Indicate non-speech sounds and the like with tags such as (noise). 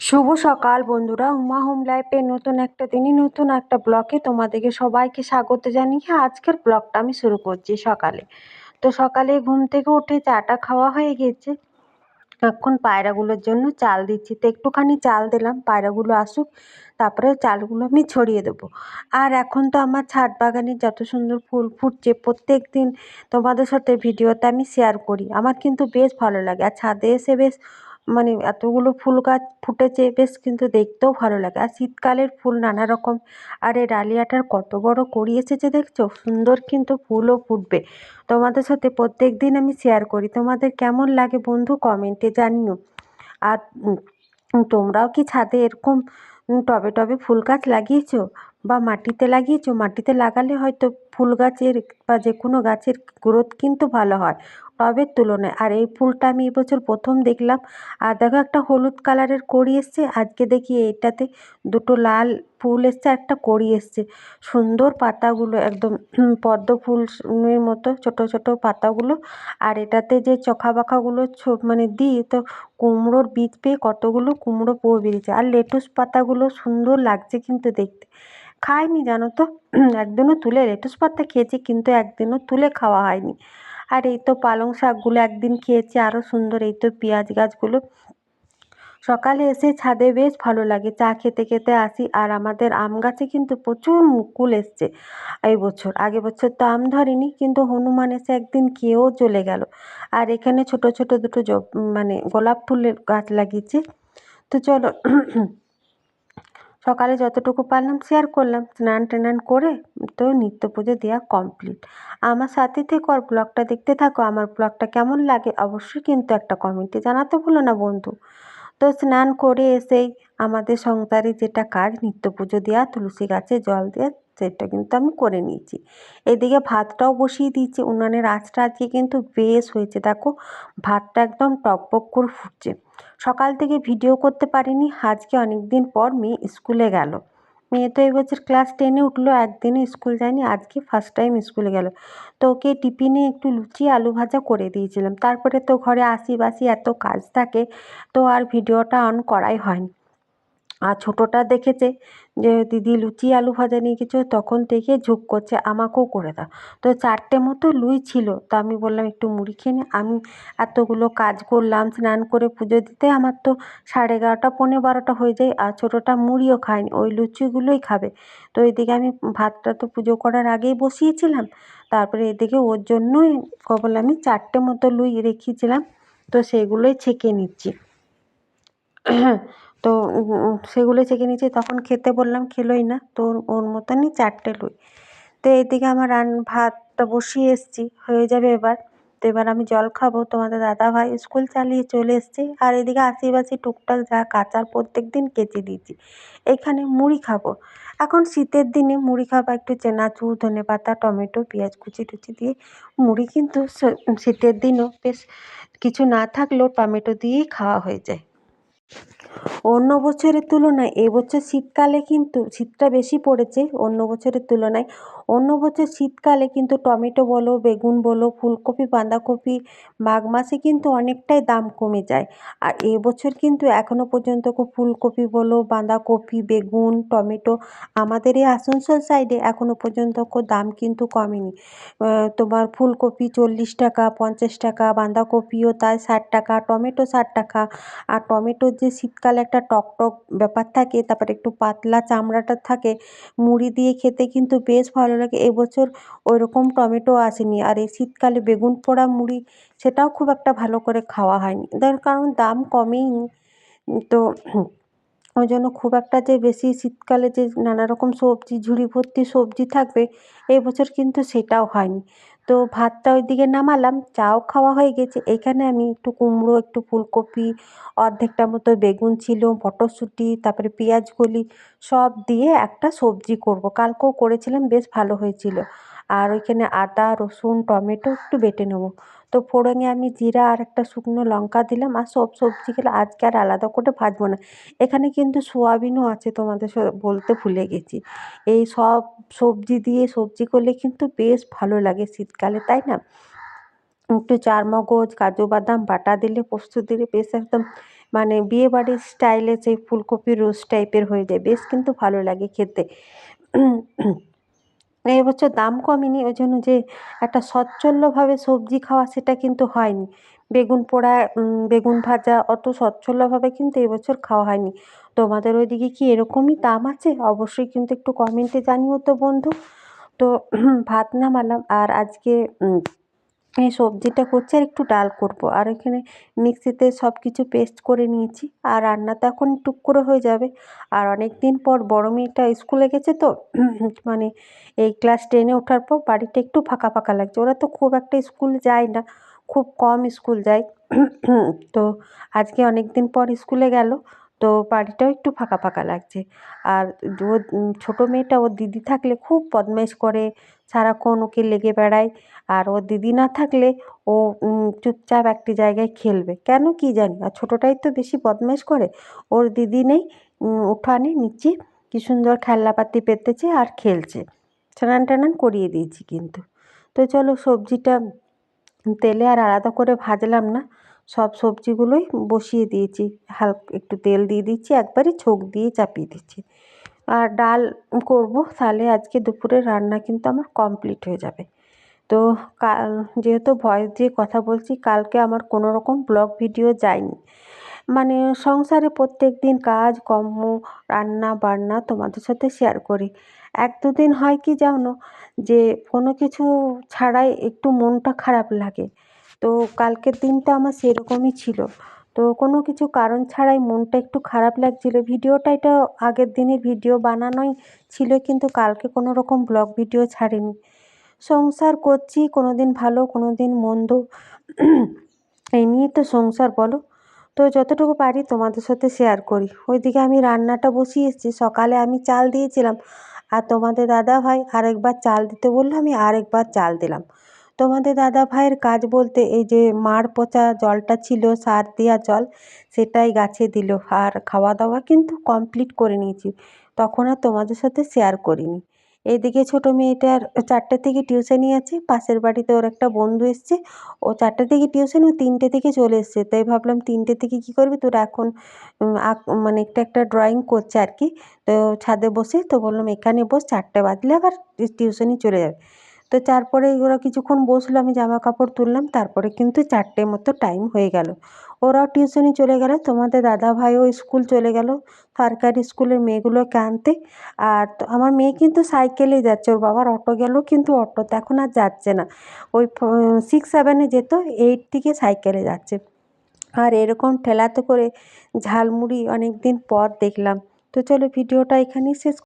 শুভ সকাল বন্ধুরা। উমা হোম লাইফে নতুন একটা দিনই নতুন একটা ব্লকে তোমাদেরকে সবাইকে স্বাগত জানিয়ে আজকের ব্লগটা আমি শুরু করছি সকালে। তো সকালে ঘুম থেকে উঠে চাটা খাওয়া হয়ে গেছে। এখন পায়রাগুলোর জন্য চাল দিচ্ছি। তো একটুখানি চাল দিলাম, পায়রাগুলো আসুক, তারপরে চালগুলো আমি ছড়িয়ে দেবো। আর এখন তো আমার ছাদ বাগানে যত সুন্দর ফুল ফুটছে প্রত্যেক দিন তোমাদের সাথে ভিডিওতে আমি শেয়ার করি। আমার কিন্তু বেশ ভালো লাগে। আর ছাদে এসে বেশ মানে এতগুলো ফুল গাছ ফুটেছে, বেশ কিন্তু দেখতেও ভালো লাগে। আর শীতকালের ফুল নানা রকম। আর এই ডালিয়াটার কত বড় কড়ি এসেছে দেখছ? সুন্দর কিন্তু ফুলও ফুটবে। তোমাদের সাথে প্রত্যেক দিন আমি শেয়ার করি। তোমাদের কেমন লাগে বন্ধু? কমেন্টে জানিও। আর তোমরাও কি ছাদে এরকম টবে টবে ফুল গাছ লাগিয়েছো? বা মাটিতে লাগিয়েছো? মাটিতে লাগালে হয়তো ফুল গাছের বা যে কোনো গাছের গ্রোথ কিন্তু ভালো হয়। টবের তুলনায়। আর এই ফুলটা আমি এবছর প্রথম দেখলাম। আর দেখো একটা হলুদ কালারের কড়ি এসছে। আজকে দেখি এইটাতে দুটো লাল ফুল এসছে একটা কড়ি এসছে। সুন্দর পাতাগুলো একদম পদ্ম ফুলের মতো ছোট ছোট পাতাগুলো। আর এটাতে যে চোখা বাখাগুলো মানে দিই, তো কুমড়োর বীজ পেয়ে কতগুলো কুমড়ো পোয়া বেরিয়েছে। আর লেটুস পাতাগুলো সুন্দর লাগছে কিন্তু দেখতে। খাইনি জানো তো? একদিনও তুলে লেটুস পাতা খেয়েছি, কিন্তু একদিনও তুলে খাওয়া হয়নি। আর এই তো পালং শাকগুলো একদিন খেয়েছি আরও সুন্দর। এই তো পেঁয়াজ গাছগুলো। সকালে এসে ছাদে বেশ ভালো লাগে, চা খেতে খেতে আসি। আর আমাদের আম গাছে কিন্তু প্রচুর মুকুল এসছে এই বছর। আগে বছর তো আম ধরেনি, কিন্তু হনুমান এসে একদিন খেয়েও চলে গেল। আর এখানে ছোট ছোট দুটো মানে গোলাপ ফুলের গাছ লাগিয়েছি। তো চলো সকালে যতটুকু পারলাম শেয়ার করলাম, স্নান টান করে তো নিত্য পুজো দেওয়া কমপ্লিট আমার সাথে থেকে আর ব্লগটা দেখতে থাকো, আমার ব্লগটা কেমন লাগে অবশ্যই কিন্তু একটা কমেন্টে জানাতে ভুলো না বন্ধু। তো স্নান করে এসেই আমাদের সংসারে যেটা কাজ, নিত্য পুজো দেওয়া, তুলসী গাছে জল দেওয়া, সেটা কিন্তু আমি করে নিয়েছি। এদিকে ভাতটাও বসিয়ে দিয়েছি, উনানের আঁচটা আজকে কিন্তু বেশ হয়েছে, দেখো ভাতটা একদম টকবক করে ফুটছে। সকাল থেকে ভিডিও করতে পারিনি, আজকে অনেক দিন পর মেয়ে স্কুলে গেল। মেয়ে তো এবছর ক্লাস টেনে উঠল একদিনে স্কুল যায়নি, আজকে ফার্স্ট টাইম স্কুলে গেল। তো ওকে টিফিনে একটু লুচি, আলু ভাজা করে দিয়েছিলাম। তারপরে তো ঘরে আসি বাসি এত কাজ থাকে, তো আর ভিডিওটা অন করাই হয়নি। আর ছোটোটা দেখেছে যে দিদি লুচি, আলু ভাজা নিয়ে গেছো তখন থেকে ঝুঁক করছে, আমাকেও করে দাও। তো চারটে মতো লুই ছিল, তো আমি বললাম, একটু মুড়ি খেয়ে নে। আমি এতগুলো কাজ করলাম, স্নান করে পুজো দিতে, আমার তো সাড়ে এগারোটা পনেরো বারোটা হয়ে যায়, আর ছোটোটা মুড়িও খায়নি, ওই লুচিগুলোই খাবে। তো এদিকে আমি ভাতটা তো পুজো করার আগেই বসিয়েছিলাম, তারপরে এদিকে ওর জন্যই কবল আমি চারটে মতো লুই রেখেছিলাম, তো সেগুলোই ছেঁকে নিচ্ছি। তো সেগুলো চেখে নিয়েছি, তখন খেতে বললাম খেলোই না, তো ওর মতনই চারটে লুই। তো এইদিকে আমার রান ভাতটা বসিয়ে এসেছি, হয়ে যাবে এবার। তো এবার আমি জল খাব, তোমাদের দাদা ভাই স্কুল চালিয়ে চলে এসছে, আর এদিকে আশিবাসি টুকটাক যা কাঁচার প্রত্যেক দিন কেচে দিয়েছি, এখানে মুড়ি খাব। এখন শীতের দিনে মুড়ি খাবা একটু চেনাচুর ধনে পাতা, টমেটো, পেঁয়াজ কুচি টুচি দিয়ে মুড়ি কিন্তু শীতের দিনও বেশ কিছু না থাকলেও টমেটো দিয়েই খাওয়া হয়ে যায়। অন্য বছরের তুলনায় এবছর শীতকালে কিন্তু শীতটা বেশি পড়েছে, অন্য বছরের তুলনায়। অন্য বছর শীতকালে কিন্তু টমেটো বলো, বেগুন বলো, ফুলকপি, বাঁধাকপি, মাঘ মাসে কিন্তু অনেকটাই দাম কমে যায়। আর এবছর কিন্তু এখনও পর্যন্ত ফুলকপি বলো, বাঁধাকপি, বেগুন, টমেটো আমাদের এই আসানসোল সাইডে এখনও পর্যন্ত দাম কিন্তু কমেনি। তোমার ফুলকপি চল্লিশ টাকা, পঞ্চাশ টাকা, বাঁধাকপিও তাই ষাট টাকা, টমেটো ষাট টাকা। আর টমেটোর যে শীতকালে একটা টক টক ব্যাপার থাকে, তারপরে একটু পাতলা চামড়াটা থাকে, মুড়ি দিয়ে খেতে কিন্তু বেশ ভালো লাগে। এবছর ওই রকম টমেটো আসেনি। আর এই শীতকালে বেগুন পোড়া মুড়ি, সেটাও খুব একটা ভালো করে খাওয়া হয়নি। তার কারণ দাম কমেইনি তো ওই জন্য খুব একটা যে বেশি শীতকালে যে নানা রকম সবজি, ঝুড়ি ভর্তি সবজি থাকবে, এবছর কিন্তু সেটাও হয়নি। তো ভাতটা ওইদিকে নামালাম, চাও খাওয়া হয়ে গেছে। এখানে আমি একটু কুমড়ো, একটু ফুলকপি, অর্ধেকটা মতো বেগুন ছিল, মটরশুঁটি, তারপরে পেঁয়াজ কলি সব দিয়ে একটা সবজি করব। কালকেও করেছিলাম, বেশ ভালো হয়েছিল। আর ওইখানে আদা, রসুন, টমেটো একটু বেটে নেব। তো ফোড়নে আমি জিরা আর একটা শুকনো লঙ্কা দিলাম আর সব সবজিগুলো আজকে আর আলাদা করে ভাজবো না। এখানে কিন্তু সোয়াবিনও আছে তোমাদের বলতে ভুলে গেছি। এই সব সবজি দিয়ে সবজি করলে কিন্তু বেশ ভালো লাগে শীতকালে, তাই না? একটু চারমগজ, কাজু বাদাম, বাটা দিলে পোস্ত দিলে বেশ একদম মানে বিয়েবাড়ির স্টাইলে সেই ফুলকপি রোস্ট টাইপের হয়ে যায়, বেশ কিন্তু ভালো লাগে খেতে। এই বছর দাম কমেনি, ওই জন্য যে একটা সচ্ছলভাবে সবজি খাওয়া সেটা কিন্তু হয়নি। বেগুন পোড়া বেগুন ভাজা অত সচ্ছলভাবে কিন্তু এবছর খাওয়া হয়নি। তোমাদের ওইদিকে কি এরকমই দাম আছে? অবশ্যই কিন্তু একটু কমেন্টে জানিও তো বন্ধু। তো ভাত নামালাম আর আজকে এই সবজিটা করছি আর একটু ডাল করব। আর এখানে মিক্সিতে সব কিছু পেস্ট করে নিয়েছি। আর রান্না তো এখন টুক করে হয়ে যাবে। আর অনেক দিন পর বড় মেয়েটা স্কুলে গেছে তো (clears throat) মানে এই ক্লাস টেনে ওঠার পর বাড়িটা একটু ফাঁকা ফাঁকা লাগছে। ওরা তো খুব একটা স্কুল যায় না, খুব কম স্কুল যায়। (clears throat) তো আজকে অনেক দিন পর স্কুলে গেল। তো বাড়িটাও একটু ফাঁকা ফাঁকা লাগছে। আর ও ছোটো মেয়েটা, ওর দিদি থাকলে খুব বদমাইশ করে সারাক্ষণ ওকে লেগে বেড়ায়। আর ওর দিদি না থাকলে ও চুপচাপ একটি জায়গায় খেলবে। কেন কী জানি? আর ছোটোটাই তো বেশি বদমাইশ করে। ওর দিদি নেই উঠানে নিচে কী সুন্দর খেলনাপাতি পেতেছে আর খেলছে। স্নান টানান করিয়ে দিয়েছি কিন্তু। তো চলো সবজিটা তেলে আর আলাদা করে ভাজলাম না। সব সবজিগুলোই বসিয়ে দিয়েছি। হালকা একটু তেল দিয়ে দিচ্ছি একবারই ছোক দিয়ে চাপিয়ে দিচ্ছি। আর ডাল করব, তাহলে আজকে দুপুরে রান্না কিন্তু আমার কমপ্লিট হয়ে যাবে। তো কাল, যেহেতু ভয়েস দিয়ে কথা বলছি, কালকে আমার কোনো রকম ব্লগ ভিডিও যায়নি। মানে সংসারে প্রত্যেক দিন কাজ, কর্ম, রান্না বান্না তোমাদের সাথে শেয়ার করি। এক দুদিন হয় কি জানো? যে কোনো কিছু ছাড়াই একটু মনটা খারাপ লাগে। তো কালকের দিনটা আমার সেরকমই ছিল। তো কোনো কিছু কারণ ছাড়াই মনটা একটু খারাপ লাগছিল। ভিডিওটা এটা আগের দিনের ভিডিও বানানোই ছিল কিন্তু কালকে কোনো রকম ব্লগ ভিডিও ছাড়িনি। সংসার করছি কোনো দিন ভালো কোনো দিন মন্দ। এই নিয়েই তো সংসার বলো। তো যতটুকু পারি তোমাদের সাথে শেয়ার করি। ওইদিকে আমি রান্নাটা বসিয়ে এসেছি। সকালে আমি চাল দিয়েছিলাম আর তোমাদের দাদা ভাই আরেকবার চাল দিতে বলল, আমি আরেকবার চাল দিলাম। তোমাদের দাদা ভাইয়ের কাজ বলতে এই যে মার পচা জলটা ছিল, সার দেওয়া জল, সেটাই গাছে দিল। আর খাওয়া দাওয়া কিন্তু কমপ্লিট করে নিয়েছি। তখন আর তোমাদের সাথে শেয়ার করিনি। এইদিকে ছোটো মেয়েটার চারটে থেকে টিউশনই আছে, পাশের বাড়িতে ওর একটা বন্ধু এসছে, ও চারটে থেকে টিউশন ও তিনটে থেকে চলে এসছে। তাই ভাবলাম তিনটে থেকে কী করবি? তোর এখন মানে একটা একটা ড্রয়িং করছে আর কি। তো ছাদে বসে তো বললাম, এখানে বস, চারটে বাজলে আবার টিউশনি চলে যাবে। তো তারপরে ওরা কিছুক্ষণ বসল, আমি জামা কাপড় তুললাম, তারপরে কিন্তু চারটে মতো টাইম হয়ে গেল। ওরাও টিউশনি চলে গেল, তোমাদের দাদা ভাইও স্কুল চলে গেল, সরকারি স্কুলের মেয়েগুলোকে আনতে। আর আমার মেয়ে কিন্তু সাইকেলে যাচ্ছে, ওর বাবার অটো গেল, কিন্তু অটোতে এখন আর যাচ্ছে না। ওই সিক্স সেভেনে যেত এইট থেকে সাইকেলে যাচ্ছে। আর এরকম ঠেলাতে করে ঝালমুড়ি অনেক দিন পর দেখলাম। তো চলো ভিডিওটা এখানেই শেষ